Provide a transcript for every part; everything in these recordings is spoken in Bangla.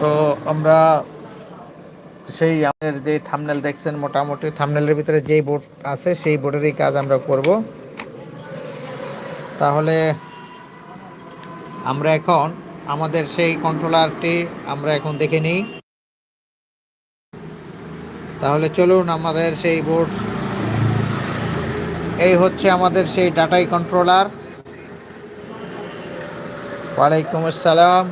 তো আমরা সেই আমাদের যে থামনেল দেখছেন, মোটামুটি থামনেলের ভিতরে যেই বোর্ড আছে, সেই বোর্ডেরই কাজ আমরা করব। তাহলে আমরা এখন আমাদের সেই কন্ট্রোলারটি আমরা এখন দেখে নিই। তাহলে চলুন আমাদের সেই বোর্ড এই হচ্ছে আমাদের সেই ডাটাই কন্ট্রোলার ওয়ালাইকুম আসসালাম।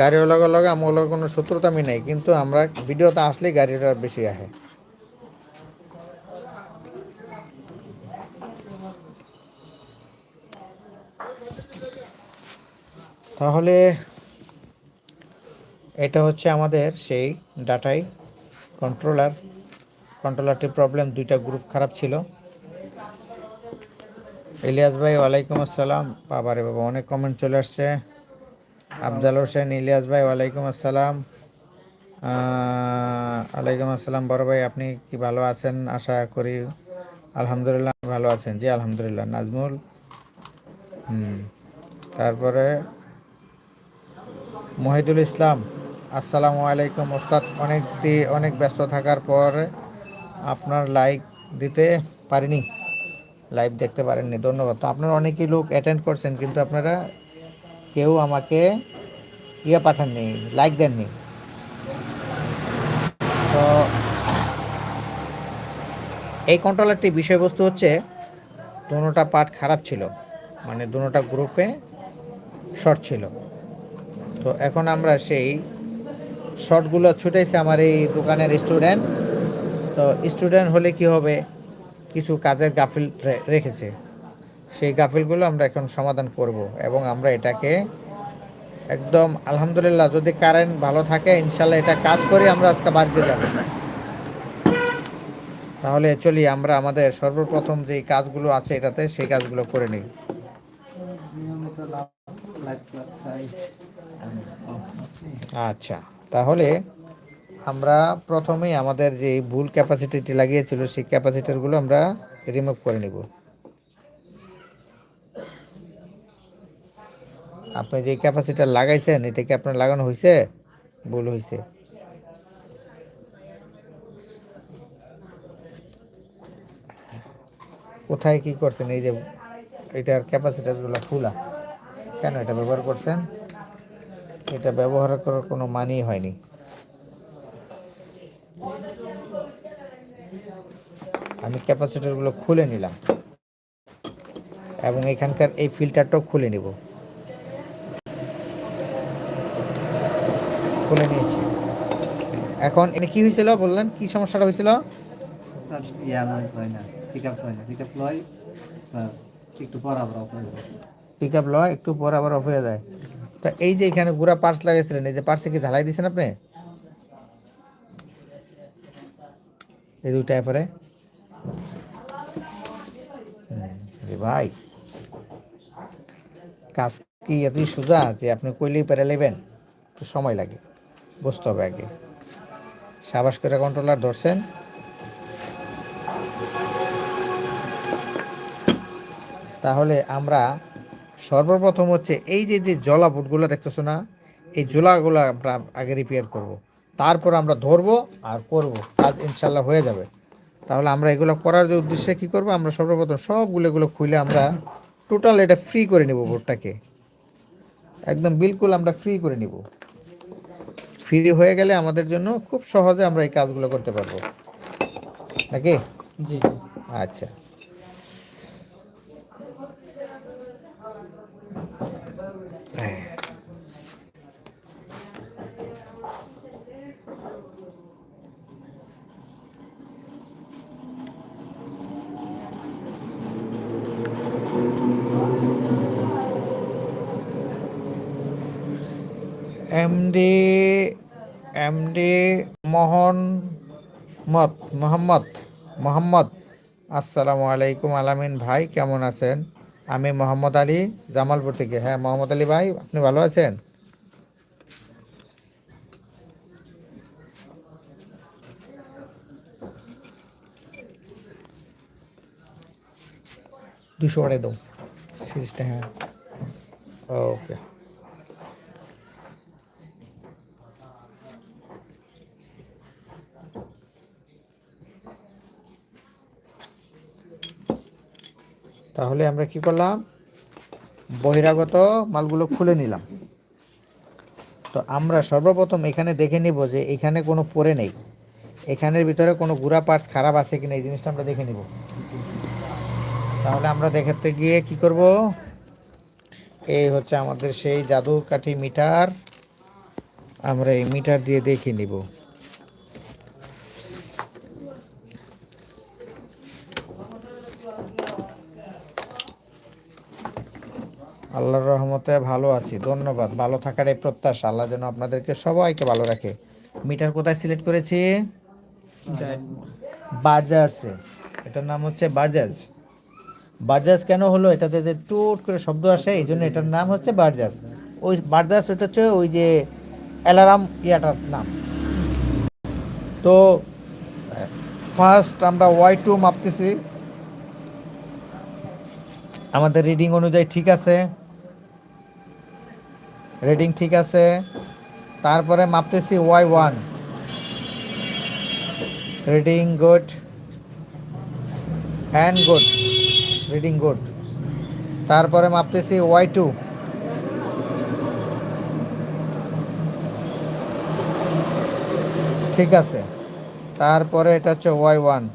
গাড়িওয়ালা লগে লগে আমার লগে কোনো শত্রুতামি নেই, কিন্তু আমরা ভিডিওতে আসলেই গাড়িটা বেশি আহে। তাহলে এটা হচ্ছে আমাদের সেই ডাটাই কন্ট্রোলার কন্ট্রোলারটির প্রবলেম দুইটা গ্রুপ খারাপ ছিল। ইলিয়াস ভাই, ওয়ালাইকুম আসসালাম। বাবারে বাবা, অনেক কমেন্ট চলে আসছে। আফজাল হোসেন, ইলিয়াস ভাই, ওয়ালাইকুম আসসালাম। ওয়ালাইকুম আসসালাম। বড় ভাই, আপনি কি ভালো আছেন? আশা করি আলহামদুলিল্লাহ ভালো আছেন। জি, আলহামদুলিল্লাহ, নাজমুল। হুম, তারপরে মহিদুল ইসলাম, আসসালামু আলাইকুম। ওস্তাদ, অনেক অনেক ব্যস্ত থাকার পর আপনার লাইক দিতে পারিনি। লাইভ দেখতে পারেননি, ধন্যবাদ। তো আপনারা অনেকেই লোক অ্যাটেন্ড করছেন, কিন্তু আপনারা কেউ আমাকে ইয়ে পাঠাননি লাইক দেননি। তো এই কন্ট্রোলারটি বিষয়বস্তু হচ্ছে দুটোটা পার্ট খারাপ ছিল মানে দুটোটা গ্রুপে শর্ট ছিল। তো এখন আমরা সেই শর্টগুলো ছুটেছে আমার এই দোকানের স্টুডেন্ট তো স্টুডেন্ট হলে কি হবে? কিছু কাজের গাফিল রেখেছে। সেই গাফিলগুলো আমরা এখন সমাধান করব এবং আমরা এটাকে একদম আলহামদুলিল্লাহ, যদি কারেন্ট ভালো থাকে ইনশাল্লাহ এটা কাজ করে, আমরা আজকে বাড়িতে যাব। তাহলে চলি, আমরা আমাদের সর্বপ্রথম যে কাজগুলো আছে এটাতে, সেই কাজগুলো করে নিই। আচ্ছা তাহলে আমরা প্রথমেই আমাদের যে ভুল ক্যাপাসিটিটি লাগিয়েছিল, সেই ক্যাপাসিটারগুলো আমরা রিমুভ করে নিব। আপনি যে ক্যাপাসিটার লাগাইছেন, এটা কি আপনার লাগানো হয়েছে ভুল হয়েছে কোথায় কি করছেন? এই যে এটার ক্যাপাসিটারগুলো ফুলা কেন এটা ব্যবহার করছেন? এটা ব্যবহার করার কোনো মানেই হয়নি। আমি ক্যাপাসিটরগুলো খুলে নিলাম। এবং এখানকার এই ফিল্টারটাও খুলে নিব। খুলে নিয়েছি। এখন এটা কি হয়েছিল বললেন? কি সমস্যাটা হয়েছিল? পিক আপ লয় একটু পর আবার অফ হয়ে যায়। পিক আপ লয় একটু পর আবার অফ হয়ে যায়। তা এই যে এখানে গুড়া পার্স লাগাইছিলেন এই যে পার্সে কি ঝালাই দিয়েছেন আপনি? এই দুইটা পরে ভাই কাজ কি এতই সোজা যে আপনি কইলেই পেরে নেবেন একটু সময় লাগে। বুঝতে হবে আগে। সাবাস করে কন্ট্রোলার ধরছেন। তাহলে আমরা সর্বপ্রথম হচ্ছে এই যে যে জলা বুটগুলো দেখতেছো না, এই জোলাগুলো আমরা আগে রিপেয়ার করব। তারপর আমরা ধরবো আর করব। কাজ ইনশাল্লাহ হয়ে যাবে। তাহলে আমরা এগুলো করার যে উদ্দেশ্যে কি করব? আমরা সর্বপ্রথম সবগুলো এগুলো খুলে আমরা টোটাল এটা ফ্রি করে নিব বোর্ডটাকে একদম বিলকুল আমরা ফ্রি করে নিব। ফ্রি হয়ে গেলে আমাদের জন্য খুব সহজে আমরা এই কাজগুলো করতে পারব। নাকি? জি আচ্ছা। এমডি এমডি মোহন মত, মোহাম্মদ মোহাম্মদ। আসসালামু আলাইকুম আলামিন ভাই, কেমন আছেন? আমি মোহাম্মদ আলী, জামালপুর থেকে। হ্যাঁ মোহাম্মদ আলী ভাই, আপনি ভালো আছেন? দুশো বাড়াই দাও। সিরিজটা হ্যাঁ। ওকে। তাহলে আমরা কি করলাম? বহিরাগত মালগুলো খুলে নিলাম। তো আমরা সর্বপ্রথম এখানে দেখে নিব যে এখানে কোনো পরে নেই। এখানের ভিতরে কোনো গুড়া পার্টস খারাপ আছে কিনা এই জিনিসটা আমরা দেখে নিব। তাহলে আমরা দেখাতে গিয়ে কি করব? এই হচ্ছে আমাদের সেই জাদু কাঠি মিটার। আমরা এই মিটার দিয়ে দেখে নিব আল্লাহর রহমতে ভালো আছি। ধন্যবাদ। ভালো থাকার এই প্রত্যাশা। আল্লাহ যেন আপনাদেরকে সবাইকে ভালো রাখে। মিটার কোথায় সিলেক্ট করেছি? বার্জার্সে এটার নাম হচ্ছে বার্জাজ বার্জাস কেন হলো? এটাতে যে টুট করে শব্দ আসে এই জন্য এটার নাম হচ্ছে বার্জাস ওই বার্জাস ওটা হচ্ছে ওই যে অ্যালার্ম ইয়াটার নাম। তো ফার্স্ট আমরা ওয়াই টু মাপতেছি। আমাদের রিডিং অনুযায়ী ঠিক আছে। রিডিং ঠিক আছে। তারপরে মাপতেছি Y one. Reading good. Hand good. Reading good. তারপরে মাপতেছি ওয়াই টু। ঠিক আছে। তারপরে এটা হচ্ছে ওয়াই ওয়ান।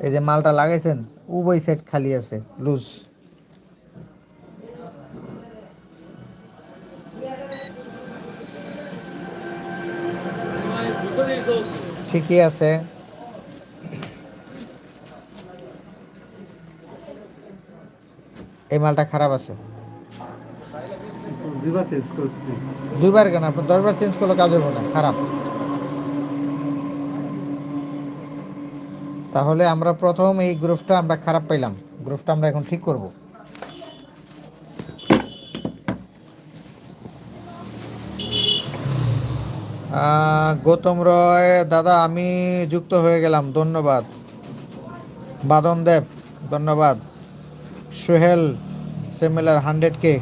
এই যে মালটা লাগাইছেন, উভয় সেট খালি আছে লুজ ঠিকই আছে। এই মালটা খারাপ আছে। দুইবার কেন? আপনার দশবার চেঞ্জ করলে কাজ হবে না খারাপ। তাহলে আমরা প্রথম এই গ্রুপটা আমরা খারাপ পাইলাম। গ্রুপটা আমরা এখন ঠিক করব। গৌতম রয়, দাদা, আমি যুক্ত হয়ে গেলাম। ধন্যবাদ। বাদন দেব, ধন্যবাদ। সোহেল, সেমিলার হান্ড্রেড কে।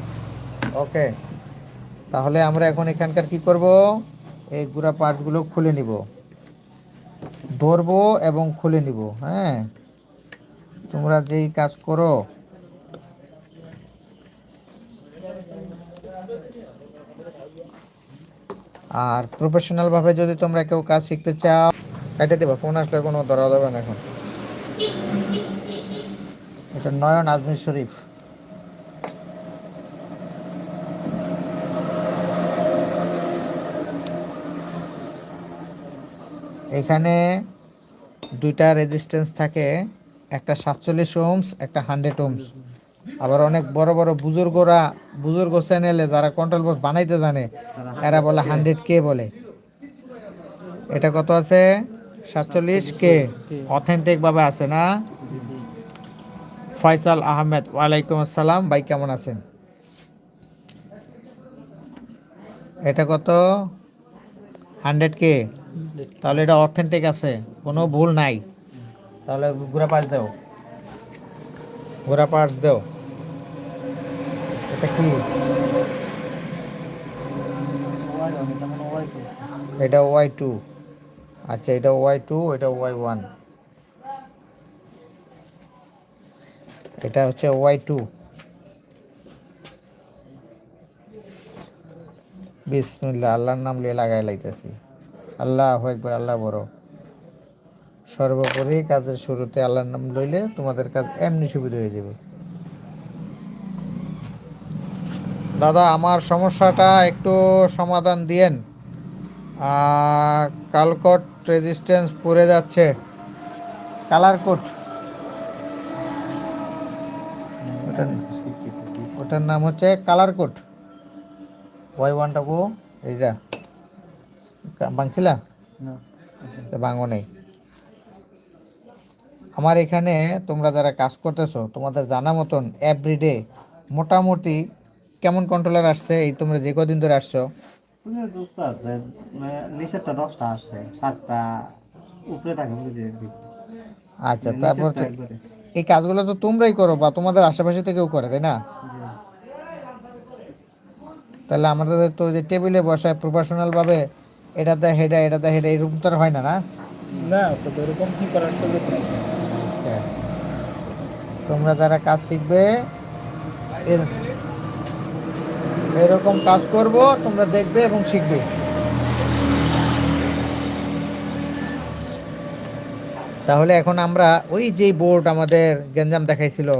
ওকে। তাহলে আমরা এখন এখানকার কি করব? এই গুড়া পার্টসগুলো খুলে নিব। ধরবো এবং খুলে নিব হ্যাঁ? তোমরা যেই কাজ করো আর প্রফেশনাল ভাবে যদি তোমরা কেউ কাজ শিখতে চাও, কেটে দেবা ফোন আসলে কোনো ধরা যাবে না এখন। এটা নয়ন আজমির শরীফ। এখানে দুইটা রেজিস্ট্যান্স থাকে, একটা সাতচল্লিশ ওমস একটা হান্ড্রেড ওমস আবার অনেক বড় বড় বুজুর্গরা, বুজুর্গ চ্যানেলে যারা কন্ট্রোল বক্স বানাইতে জানে, এরা বলে হান্ড্রেড কে বলে। এটা কত আছে? সাতচল্লিশ কে অথেন্টিক ভাবে আছে না? ফয়সাল আহমেদ, ওয়ালাইকুম আসসালাম। ভাই, কেমন আছেন? এটা কত? হান্ড্রেড কে তাহলে এটা অথেন্টিক আছে, কোনো ভুল নাই। তাহলে ঘোরা পার্টস দেও। ঘোরা পার্টস দেও। এটা কি? এটা ওয়াই টু আচ্ছা এটা ওয়াই টু এটা ওয়াই ওয়ান এটা হচ্ছে ওয়াই টু বিসমিল্লা আল্লাহর নাম লিয়ে লাগাই লাইতেছি। আল্লাহ একবার আল্লাহ বড়। সর্বোপরি কাজের শুরুতে আল্লাহর নাম লইলে তোমাদের কাজ এমনি সুবিধা হয়ে যাবে। দাদা আমার সমস্যাটা একটু সমাধান দিয়েন। কালকট রেজিস্ট্যান্স পড়ে যাচ্ছে। কালার কোট ওটার ওটার নাম হচ্ছে কালার কোট ওয়াই ওয়ানটাকু এইটা। কা- বাংছিলা না। তো বাঙো নেই। আমার এখানে তোমরা যারা কাজ করতেছো তোমাদের জানা মতন এভরিডে মোটামুটি কেমন কন্ট্রোলার আসছে? এই তোমরা যে কদিন ধরে আসছো? তুমি দোস্ত আছে মানে নিচেরটা দশটা আসে সাতটা উপরে থাকে আচ্ছা তারপর এই কাজগুলো তো তোমরাই করো বা তোমাদের আশেপাশে থেকেও করে তাই না? তাহলে আমাদের তো যে টেবিলে বসায় প্রফেশনাল ভাবে এটাতে হেডা এটাতে হেডা এরকম তো আর হয় না না? না স্যার এরকম কি করার আচ্ছা। তোমরা যারা কাজ শিখবে এর এরকম কাজ করব, তোমরা দেখবে এবং শিখবে। তাহলে এখন আমরা ওই যেই বোর্ড আমাদের গেঞ্জাম দেখাইছিল,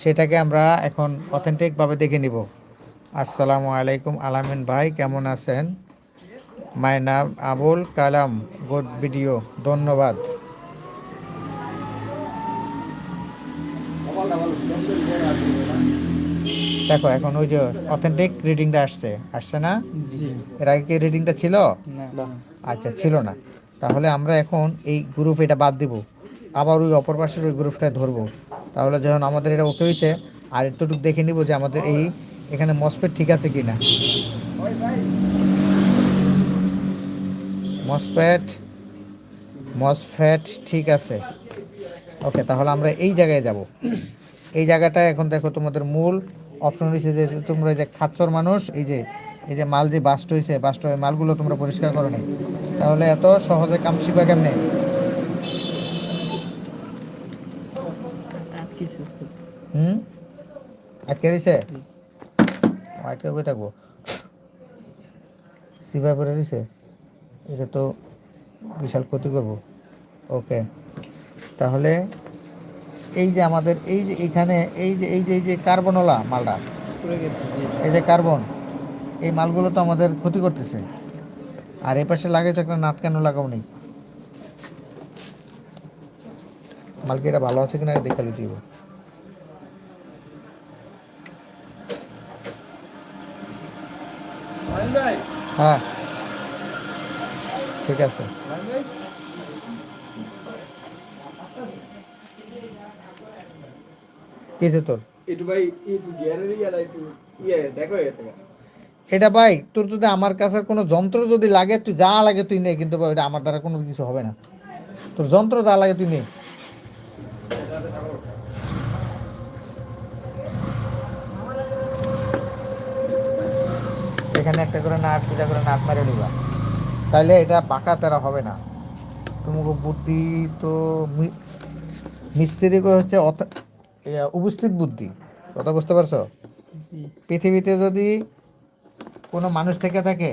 সেটাকে আমরা এখন অথেন্টিকভাবে দেখে নিব। আসসালামু আলাইকুম, আলামিন ভাই, কেমন আছেন? মাই নাম আবুল কালাম গুড ভিডিও ধন্যবাদ। দেখো এখন ওই যে অথেন্টিক রিডিংটা আসছে। আসছে না? এর আগে কি রিডিংটা ছিল? না। আচ্ছা ছিল না। তাহলে আমরা এখন এই গ্রুপ এটা বাদ দিব। আবার ওই অপর পাশের ওই গ্রুপটায় ধরবো। তাহলে যখন আমাদের এটা ওকে হয়েছে আর একটুটুক দেখে নিব যে আমাদের এই এখানে মসফেট ঠিক আছে কি না মসফেট মসফেট ঠিক আছে। ওকে তাহলে আমরা এই জায়গায় যাব। এই জায়গাটা এখন দেখো তোমাদের মূল অপশন রয়েছে যে তোমরা যে খাচ্ছর মানুষ, এই যে এই যে মাল যে বাস্ট হয়েছে বাস্ট হয়ে মালগুলো তোমরা পরিষ্কার করো নি তাহলে এত সহজে কাম শিখবা কেমনে? হুম? আটকে রয়েছে? আটকে বই থাকব? সিভা পরে রয়েছে? এটা তো বিশাল ক্ষতি করব। ওকে। তাহলে এই যে আমাদের এই যে এখানে এই যে এই যে এই যে কার্বনওয়ালা মালটা এই যে কার্বন এই মালগুলো তো আমাদের ক্ষতি করতেছে। আর এই পাশে লাগাইছো একটা নাট কেন লাগাও নেই? মালকে এটা ভালো আছে কিনা দেখা লুটিব হ্যাঁ। ঠিক আছে। কিছু তোর? একটু ভাই একটু গিয়ারের ইয়ালা একটু ইয়ে দেখো গেছে এটা ভাই তোর যদি আমার কাছে কোনো যন্ত্র যদি লাগে তুই যা লাগে তুই নে কিন্তু ভাই এটা আমার দ্বারা কোনো কিছু হবে না। তোর যন্ত্র যা লাগে তুই নে। এখানে একটা করে নাট দুটা করে নাট মারে নিবা। তাইলে এটা পাকা তারা হবে না। তোমাকে বুদ্ধি তো মি- মিস্ত্রিকে হচ্ছে অথ- উপস্থিত বুদ্ধি। কথা বুঝতে পারছ? পৃথিবীতে যদি কোনো মানুষ থেকে থাকে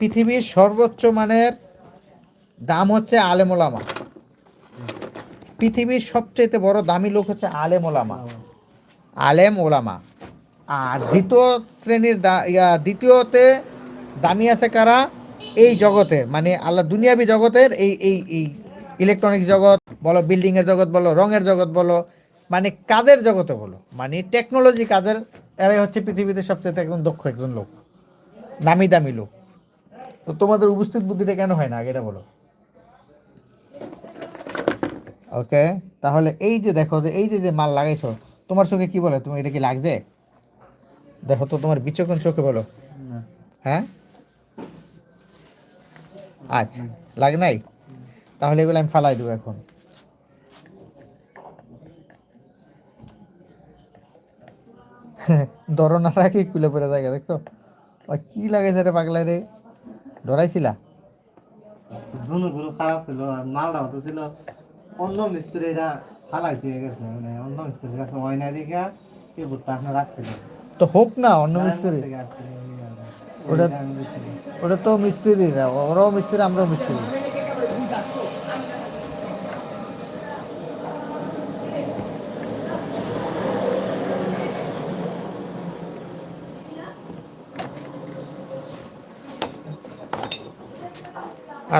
পৃথিবীর সর্বোচ্চ মানের দাম হচ্ছে আলেম ওলামা পৃথিবীর সবচেয়ে বড় দামি লোক হচ্ছে আলেম ওলামা আলেম ওলামা আর দ্বিতীয় শ্রেণির দা- দ্বিতীয়তে দামি আছে কারা? এই জগতের মানে আল্লাহ দুনিয়াবি জগতের এই এই এই ইলেকট্রনিক্স জগৎ বলো বিল্ডিংয়ের জগৎ বলো রঙের জগৎ বলো মানে কাজের জগতে বলো? মানে টেকনোলজি কাজের এরাই হচ্ছে পৃথিবীতে সবচেয়ে একজন দক্ষ একজন লোক। দামি দামি লোক। তো তোমাদের উপস্থিত বুদ্ধিটা কেন হয় না? আগে এটা বলো। ওকে তাহলে এই যে দেখো যে এই যে যে মাল লাগাইছো তোমার চোখে কি বলে? তুমি এটা কি লাগছে? দেখো তো তোমার বিচক্ষণ চোখে বলো। হ্যাঁ? আচ্ছা লাগে নাই? তাহলে এগুলো আমি ফালাই দেবো এখন। দরনা রাখি খুলে পড়ে জায়গা দেখছ? কি লাগাইছে রে পাগলা রে? ডরাইছিলা? দুনো খারাপ ছিল আর মালটাও তো ছিল অন্য মিস্ত্রিরা ফালাইছে গেছে মানে অন্য মিস্ত্রির কাছে দিকে এই বুটটা আপনার রাখছিল তো হোক না অন্য মিস্ত্রি। ওটা তো মিস্ত্রিরা ওরাও মিস্ত্রি আমরাও মিস্ত্রি।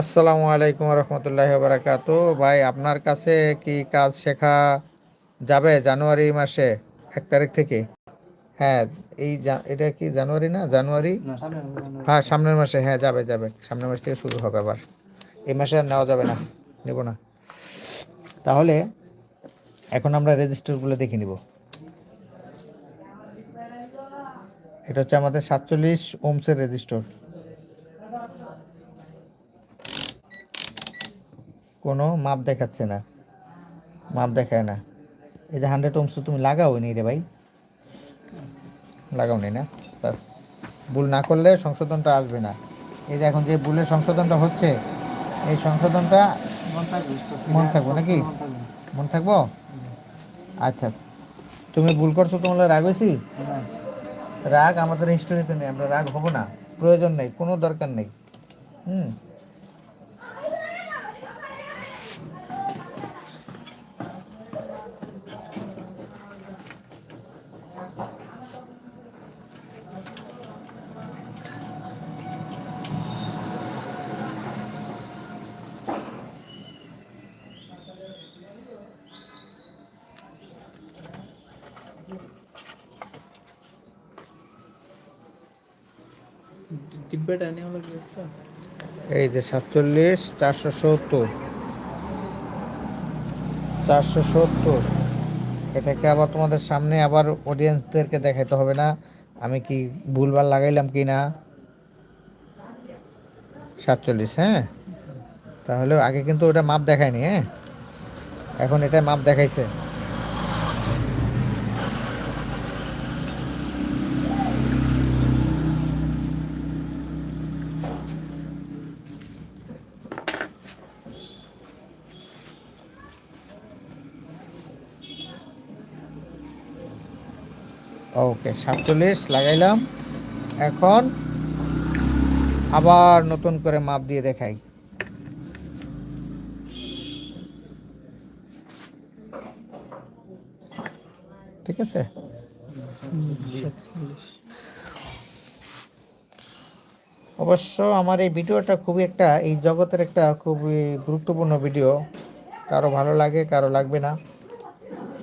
আসসালামু আলাইকুম রহমতুল্লাহ বারাকাত। ভাই আপনার কাছে কি কাজ শেখা যাবে জানুয়ারি মাসে? এক তারিখ থেকে? হ্যাঁ এই এটা কি জানুয়ারি না? জানুয়ারি। হ্যাঁ সামনের মাসে হ্যাঁ যাবে যাবে। সামনের মাস থেকে শুরু হবে আবার। এই মাসে আর নেওয়া যাবে না নেব না। তাহলে এখন আমরা রেজিস্টারগুলো দেখে নিব। এটা হচ্ছে আমাদের সাতচল্লিশ ওমসের রেজিস্টার। কোনো মাপ দেখাচ্ছে না। মাপ দেখায় না। এই যে হান্ড্রেড ওমস তুমি লাগাও নি রে ভাই। লাগাও নি না? তার ভুল না করলে সংশোধনটা আসবে না। এই যে এখন যে ভুলের সংশোধনটা হচ্ছে এই সংশোধনটা মন থাকব। নাকি? মন থাকব। আচ্ছা তুমি ভুল করছ তোমার রাগ হয়েছি? রাগ আমাদের হিস্টোরিতে নেই আমরা রাগ হব না। প্রয়োজন নেই কোনো দরকার নেই। হুম? এই যে সাতচল্লিশ, চারশো সত্তর। চারশো সত্তর। এটাকে আবার তোমাদের সামনে আবার অডিয়েন্সদেরকে দেখাইতে হবে না। আমি কি ভুলভাল লাগাইলাম কি না? সাতচল্লিশ হ্যাঁ? তাহলে আগে কিন্তু ওটা মাপ দেখায়নি হ্যাঁ? এখন এটা মাপ দেখাইছে। ওকে, সাতচল্লিশ, লাগাইলাম। এখন আবার নতুন করে মাপ দিয়ে দেখাই। ঠিক আছে? অবশ্য আমার এই ভিডিওটা খুবই একটা, এই জগতের একটা খুবই গুরুত্বপূর্ণ ভিডিও। কারও ভালো লাগে, কারও লাগবে না।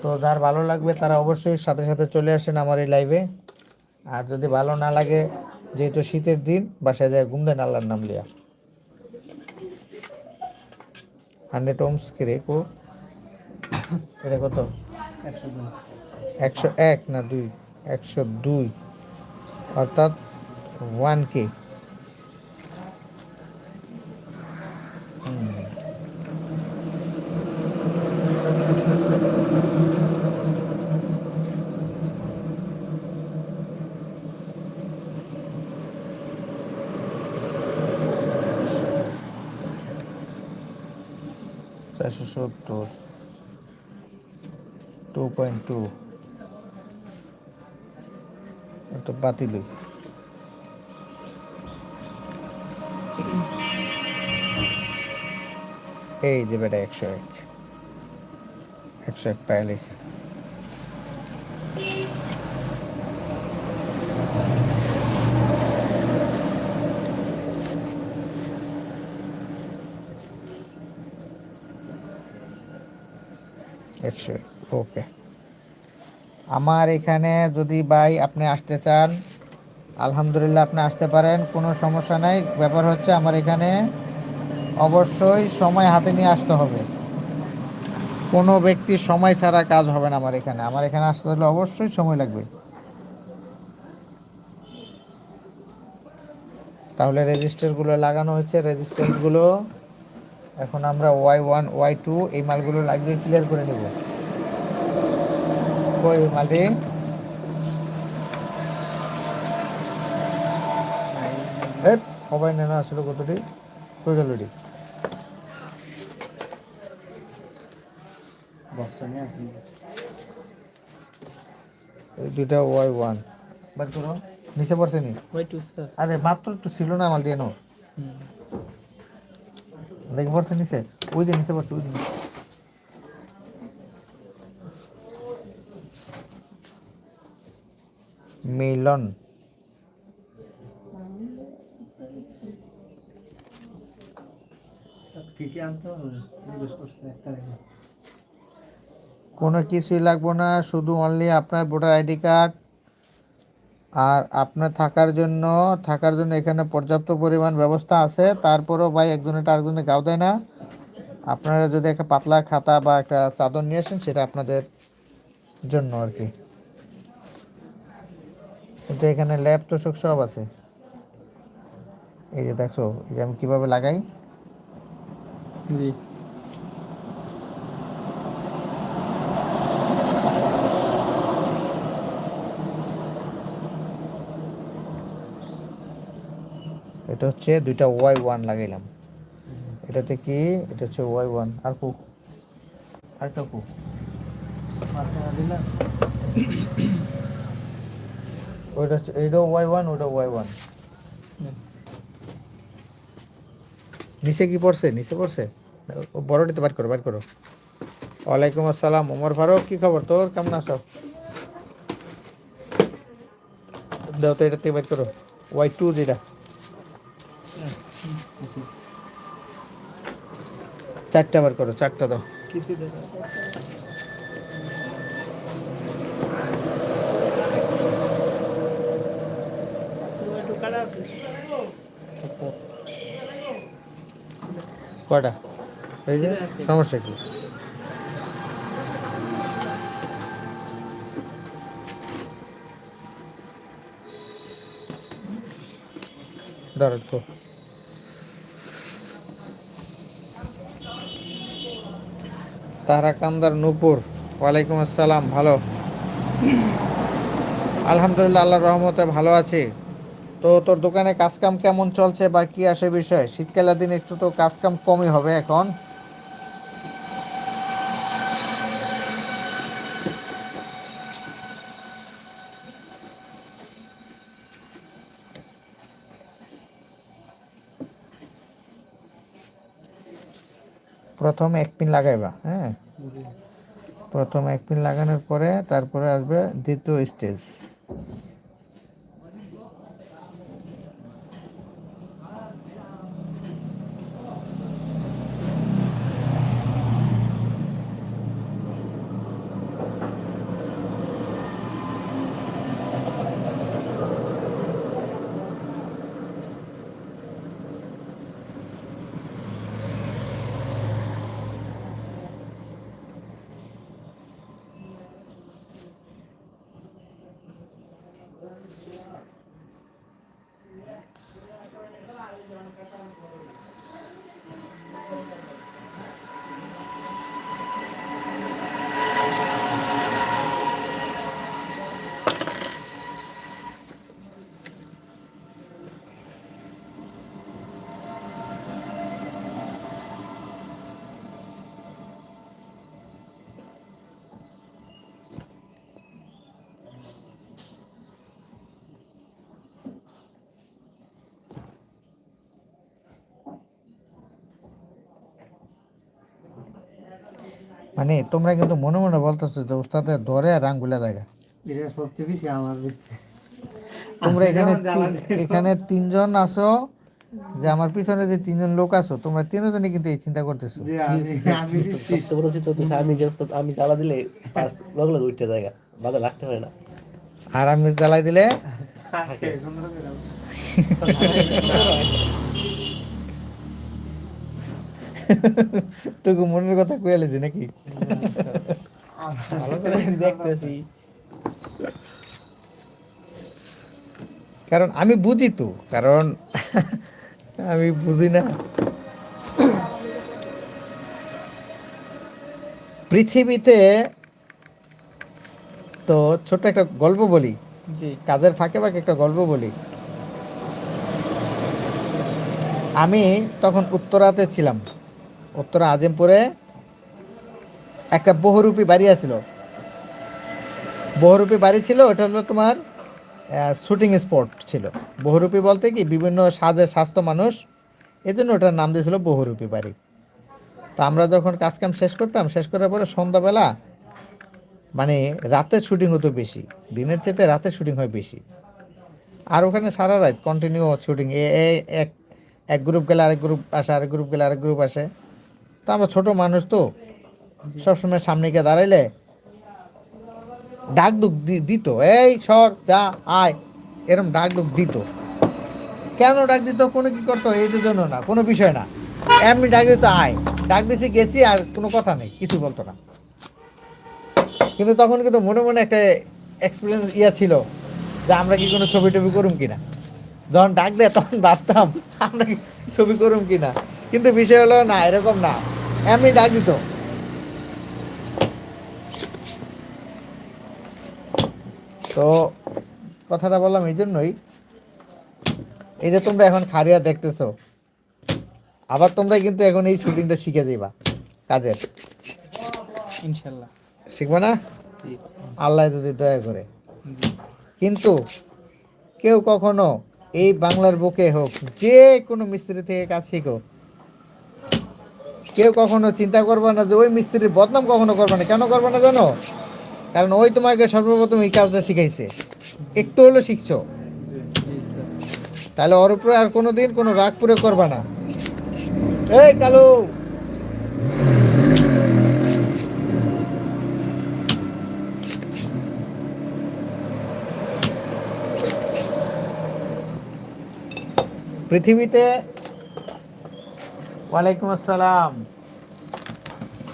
তো যার ভালো লাগবে তারা অবশ্যই সাথে সাথে চলে আসেন আমার এই লাইভে আর যদি ভালো না লাগে, যেহেতু শীতের দিন, বাসায় যায় ঘুম দেন আল্লাহর নাম লিয়া। হান্ড্রেড ওমস কি রে কো? এটা কত? একশো এক না দুই? একশো দুই। অর্থাৎ ওয়ান কে চারশো সত্তর টু পয়েন্ট টু তো বাতিলই এই যে বেটা একশো এক। একশো এক পাইলেছে একশো এক, ওকে। আমার এখানে যদি ভাই আপনি আসতে চান, আলহামদুলিল্লাহ আপনি আসতে পারেন, কোনো সমস্যা নাই। ব্যাপার হচ্ছে আমার এখানে অবশ্যই সময় হাতে নিয়ে আসতে হবে। কোনো ব্যক্তি সময় ছাড়া কাজ হবে না আমার এখানে। আমার এখানে আসতে হলে অবশ্যই সময় লাগবে। তাহলে রেজিস্টারগুলো লাগানো হয়েছে। রেজিস্ট্যান্সগুলো এখন আমরা ওয়াই ওয়ান ওয়াই টু এই মালগুলো লাগিয়ে ক্লিয়ার করে নেব। আসলে কতটি? কই গেল রে বক্সটা নিয়ে এই দুইটা ওয়াই ওয়ান। বার করো। নিচে পড়ছে নি? আরে মাত্র তো ছিল না মাল দিয়ে নো দেখে পড়ছে নিচে? ওই যে নিচে পড়ছে ওই যে মিলন। কোনো কিছুই লাগবো না শুধু অনলি আপনার ভোটার আইডি কার্ড আর আপনার থাকার জন্য থাকার জন্য এখানে পর্যাপ্ত পরিমাণ ব্যবস্থা আছে। তারপরেও ভাই একজনের আরেকজনের গাও দেয় না। আপনারা যদি একটা পাতলা খাতা বা একটা চাদর নিয়ে আসেন সেটা আপনাদের জন্য আর কি। কিন্তু এখানে ল্যাব তোষক সব আছে। এই যে দেখো এই যে আমি কীভাবে লাগাই? জি। এটা হচ্ছে দুইটা ওয়াই ওয়ান লাগাইলাম। এটাতে কি? এটা হচ্ছে ওয়াই ওয়ান আর কু? আরেকটা কু? দিলাম। ওইটা এইটাও ওয়াই ওয়ান ওইটা ওয়াই ওয়ান নিচে কি পড়ছে? নিচে পড়ছে? বড়টিতে বার করো বার করো। ওয়ালাইকুম আসসালাম ওমর ফারুক কি খবর? তোর কেমন আছো? দাও তো এটা বার করো। ওয়াই টু যেটা। চারটা বার করো চারটা দাও। কিছু দেখা কটা এই যে, সমস্যা কি? তারা কামদার নূপুর, ওয়ালাইকুম আসসালাম, ভালো? আলহামদুলিল্লাহ, আল্লাহর রহমতে ভালো আছি। তো তোর দোকানে কাজকাম কেমন চলছে বা কি আসে বিষয়? শীতকালের দিন একটু তো কাজকাম কমই হবে এখন। প্রথম এক পিন লাগাইবা হ্যাঁ? প্রথম এক পিন লাগানোর পরে তারপরে আসবে দ্বিতীয় স্টেজ মানে তোমরা কিন্তু মনে মনে বলতেছো যে উস্তাদের ধরে আর আঙ্গুলে জায়গা। এটা সবচেয়ে বেশি আমার তোমরা এখানে। এখানে তিনজন আছো যে আমার পিছনে যে তিনজন লোক আছো তোমরা তিনজনই কিন্তু এই চিন্তা করতেছো। যে আমি আমি জ্বালা দিলে পাঁচ লগ লগ উঠতে জায়গা বাধা লাগতে পারে না। আর আমি জ্বালাই দিলে? করে। তোকে মনের কথা কইয়ালেছি নাকি? ভালো করে দেখতেছি। কারণ আমি বুঝি তো কারণ আমি বুঝি না। পৃথিবীতে তো ছোট্ট একটা গল্প বলি কাজের ফাঁকে ফাঁকে একটা গল্প বলি। আমি তখন উত্তরাতে ছিলাম। উত্তরা আজিমপুরে একটা বহুরূপী বাড়ি আছিল। বহুরূপী বাড়ি ছিল, ওটা হলো তোমার শুটিং স্পট ছিল। বহুরূপী বলতে কি, বিভিন্ন সাজের স্বাস্থ্য মানুষ এই জন্য ওটার নাম দিয়েছিল বহুরূপী বাড়ি। তো আমরা যখন কাজকাম শেষ করতাম, শেষ করার পরে সন্ধ্যাবেলা মানে রাতের শুটিং হতো বেশি, দিনের চেয়ে রাতের শুটিং হয় বেশি। আর ওখানে সারা রাত কন্টিনিউ শুটিং এ এক এক গ্রুপ গেলে আরেক গ্রুপ আসে, আরেক গ্রুপ গেলে আরেক গ্রুপ আসে। তো আমরা ছোট মানুষ তো, সবসময় সামনে গিয়ে দাঁড়াইলে ডাক দি- দিত, এই সর, যা, আয়। এরম ডাক দুক দিত। কেন ডাক দিত? কোনো কি করতো? এই জন্য না, কোনো বিষয় না। এমনি ডাক দিত, আয়। ডাক দিছি, গেছি, আর কোনো কথা নেই, কিছু বলতো না। কিন্তু তখন কিন্তু মনে মনে একটা এক্সপিরিয়েন্স ইয়া ছিল যে আমরা কি কোনো ছবি টবি করুম কিনা? যখন ডাক দেয়, তখন ভাবতাম, আমরা কি ছবি করুম কিনা? কিন্তু বিষয় হলো না এরকম না। এমনি ডাক দিত তো কথাটা বললাম এই জন্যই। এই যে তোমরা এখন খারিয়া দেখতেছো আবার তোমরা কিন্তু এখন এই শুটিংটা শিখে যাইবা কাজের। ইনশাল্লাহ। শিখবে না? আল্লাহ যদি দয়া করে। কিন্তু কেউ কখনো এই বাংলার বুকে হোক যে কোনো মিস্ত্রি থেকে কাজ শিখো কেউ কখনো চিন্তা করবে না যে ওই মিস্ত্রির বদনাম কখনো করবে না। কেন করবে না জানো? কারণ ওই তোমাকে সর্বপ্রথম এই কাজটা শিখাইছে। একটু হলো শিখছো। তাহলে ওর উপরে আর কোনো দিন কোনো রাগ পুরে করবে না। এই কালু! পৃথিবীতে ওয়ালাইকুম আসসালাম।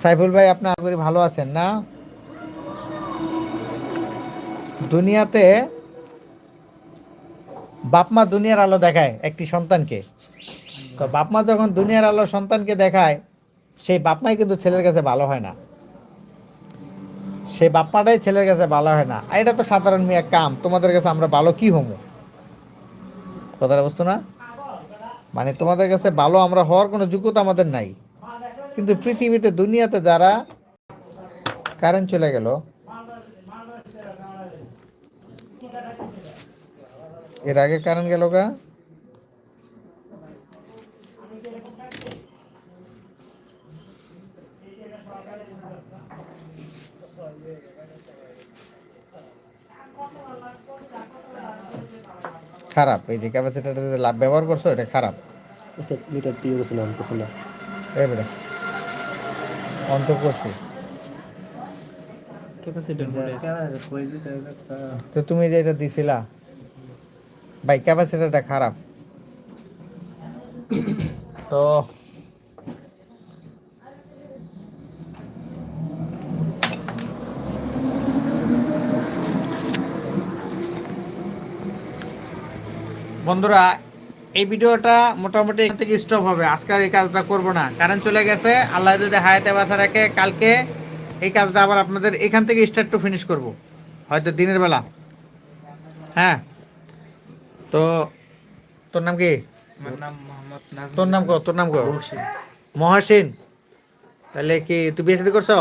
সাইফুল ভাই, আপনি আশা করি ভালো আছেন না? দুনিয়াতে বাপ মা দুনিয়ার আলো দেখায় একটি সন্তানকে। তো বাপ মা যখন দুনিয়ার আলো সন্তানকে দেখায়, সেই বাপ মাই কিন্তু ছেলের কাছে ভালো হয় না। সেই বাপ মাটাই ছেলের কাছে ভালো হয় না। এটা তো সাধারণ মেয়ে কাম, তোমাদের কাছে আমরা ভালো কি হমু? কথাটা বুঝতো না? মানে তোমাদের কাছে ভালো আমরা হওয়ার কোনো যোগ্যতা আমাদের নাই। কিন্তু পৃথিবীতে, দুনিয়াতে যারা কারেন্ট চলে গেল, এর আগে কারেন্ট গেল গা? খারাপ। এই যে ক্যাপাসিটারটা যে লাভ ব্যবহার করছ এটা খারাপ। মিটার দিয়ে গেছিল আমি কিছু না? এবারে অন্ত করছি। ক্যাপাসিটার মোডে আছে। কেন কই দিতে একটা তো তুমি যে এটা দিছিলা ভাই ক্যাপাসিটারটা খারাপ। তো বন্ধুরা এই ভিডিওটা মোটামুটি এখান থেকে স্টপ হবে। আজকে আর এই কাজটা করব না। কারেন্ট চলে গেছে আল্লাহ যদি হায়াতে বাসা রাখে কালকে এই কাজটা আবার আপনাদের এখান থেকে স্টার্ট টু ফিনিশ করব। হয়তো দিনের বেলা। হ্যাঁ। তো তোর নাম কি? তোর নাম কো তোর নাম কো? মহসিন। তাহলে কি তুই বিয়ে করছ?